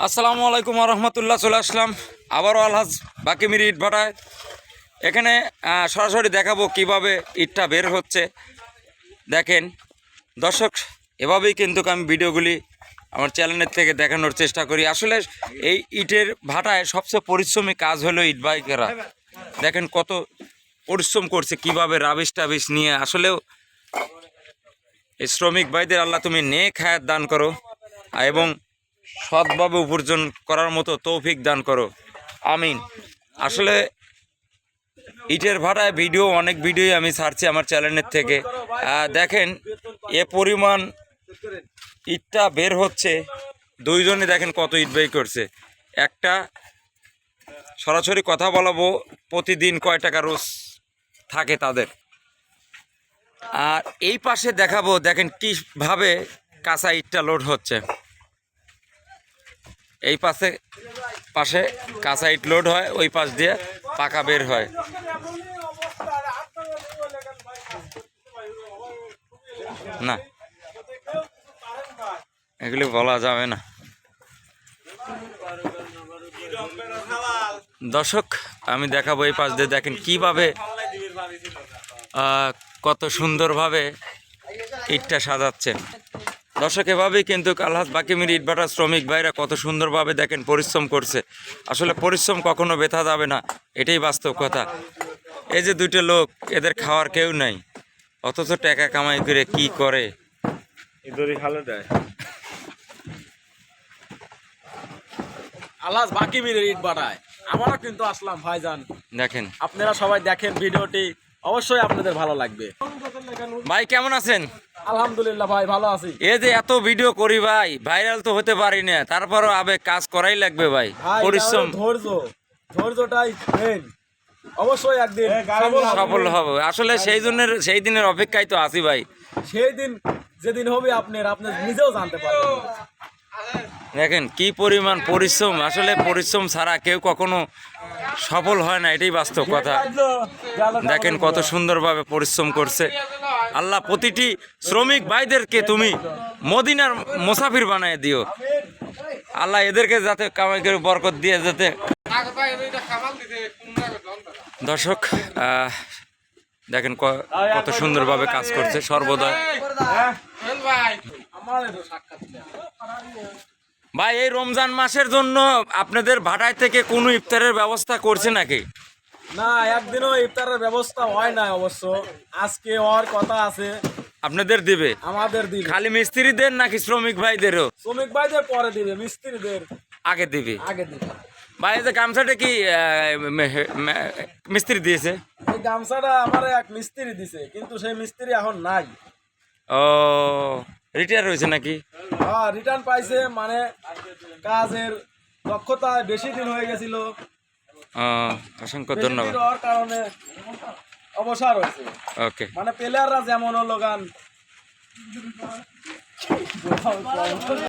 আসসালামু আলাইকুম রহমতুল্লাহ, চলে আসলাম আবারও আলহাজ বাকিমির ইট ভাটায়। এখানে সরাসরি দেখাবো কীভাবে ইটটা বের হচ্ছে। দেখেন, দর্শক, এভাবেই কিন্তু আমি ভিডিওগুলি আমার চ্যানেলের থেকে দেখানোর চেষ্টা করি। আসলে এই ইটের ভাটায় সবচেয়ে পরিশ্রমী কাজ হলো ইট বাইকেরা। দেখেন কত পরিশ্রম করছে, কীভাবে রাবিশ টাবিশ নিয়ে। আসলেও এই শ্রমিক ভাইদের আল্লাহ তুমি নেক হায়াত দান করো। এবং সৎভাবে উপার্জন করার মতো তৌফিক দান করো। আমিন। আসলে ইটের ভাড়ায় ভিডিও, অনেক ভিডিওই আমি ছাড়ছি আমার চ্যানেলের থেকে। দেখেন, এ পরিমাণ ইটটা বের হচ্ছে। দুইজনে দেখেন কত ইট বের করছে। একটা, সরাসরি কথা বলাবো, প্রতিদিন কয় টাকা রোজ থাকে তাদের। আর এই পাশে দেখাবো, দেখেন কীভাবে কাঁচা ইটটা লোড হচ্ছে। এই পাশে পাশে কাঁচা ইট লোড হয়, ওই পাশ দিয়ে পাকা বের হয়। না, এগুলি বলা যাবে না। দর্শক, আমি দেখাবো এই পাশ দিয়ে, দেখেন কীভাবে কত সুন্দরভাবে ইটটা সাজাচ্ছে দর্শক এভাবেই কিন্তু আলহাজ বাকিমির ইটভাটার শ্রমিক ভাইরা কত সুন্দরভাবে দেখেন পরিশ্রম করছে। আসলে পরিশ্রম কখনো বেথা যাবে না এটাই বাস্তব কথা। এই যে দুইটা লোক এদের খাওয়ার কেউ নাই অথচ টাকা কামাই করে কি করে? ইঁদুরি খালে দেয়। আল্লাহ বাকি মিলে ইট বাড়ায় আমারও কিন্তু আসলাম ভাইজান। দেখেন। আপনারা সবাই দেখেন ভিডিওটি অবশ্যই আপনাদের ভালো লাগবে। ভাই কেমন আছেন? আলহামদুলিল্লাহ ভাই ভালো আছি। এই যে এত ভিডিও করি ভাই ভাইরাল তো হতে পারি না তারপরও আবে কাজ করাই লাগবে ভাই পরিশ্রম। ধৈর্য ধৈর্যটাই মেন অবশ্যই একদিন সফল সফল হবে। আসলে সেই জনের সেই দিনের অপেক্ষায় তো আছি ভাই। সেই দিন যেদিন হবে আপনার আপনি নিজেও জানতে পারবেন। দেখেন কি পরিমাণ পরিশ্রম। আসলে পরিশ্রম ছাড়া কেউ কখনো সফল হয় না এটাই বাস্তব কথা। দেখেন কত সুন্দরভাবে পরিশ্রম করছে। আল্লাহ প্রতিটি শ্রমিক ভাইদেরকে তুমি মদিনার মুসাফির বানায় দিও আল্লাহ এদেরকে যাতে কামাই করে বরকত দিয়ে যাতে দর্শক দেখেন কত সুন্দরভাবে কাজ করছে সর্বদয়। ভাই, এই রমজান মাসের জন্য আপনাদের ভাটায় থেকে কোনো ইফতারের ব্যবস্থা করছে নাকি না একদিনও ইফতারের ব্যবস্থা হয় না অবশ্য। আজকে হওয়ার কথা আছে। আপনাদের দিবে? আমাদের দিন খালি মিস্ত্রিদের নাকি শ্রমিক ভাইদেরও? শ্রমিক ভাইদের পরে দিবে মিস্ত্রিদের। আগে দিবে? আগে দিবে। ভাই এই যে গামছাটা কি মিস্ত্রি দিয়েছে? এই গামছাটা আমার এক মিস্ত্রি দিছে কিন্তু সেই মিস্ত্রি এখন নাই। ও রিটায়ার হয়েছে নাকি? হ্যাঁ রিটার্ন পাইছে মানে কাজের দক্ষতা বেশি দিন হয়ে গেছিল। অসংখ্য ধন্যবাদ। কারণে অবসর হয়েছে। ওকে মানে প্লেয়াররা যেমন হলো গান।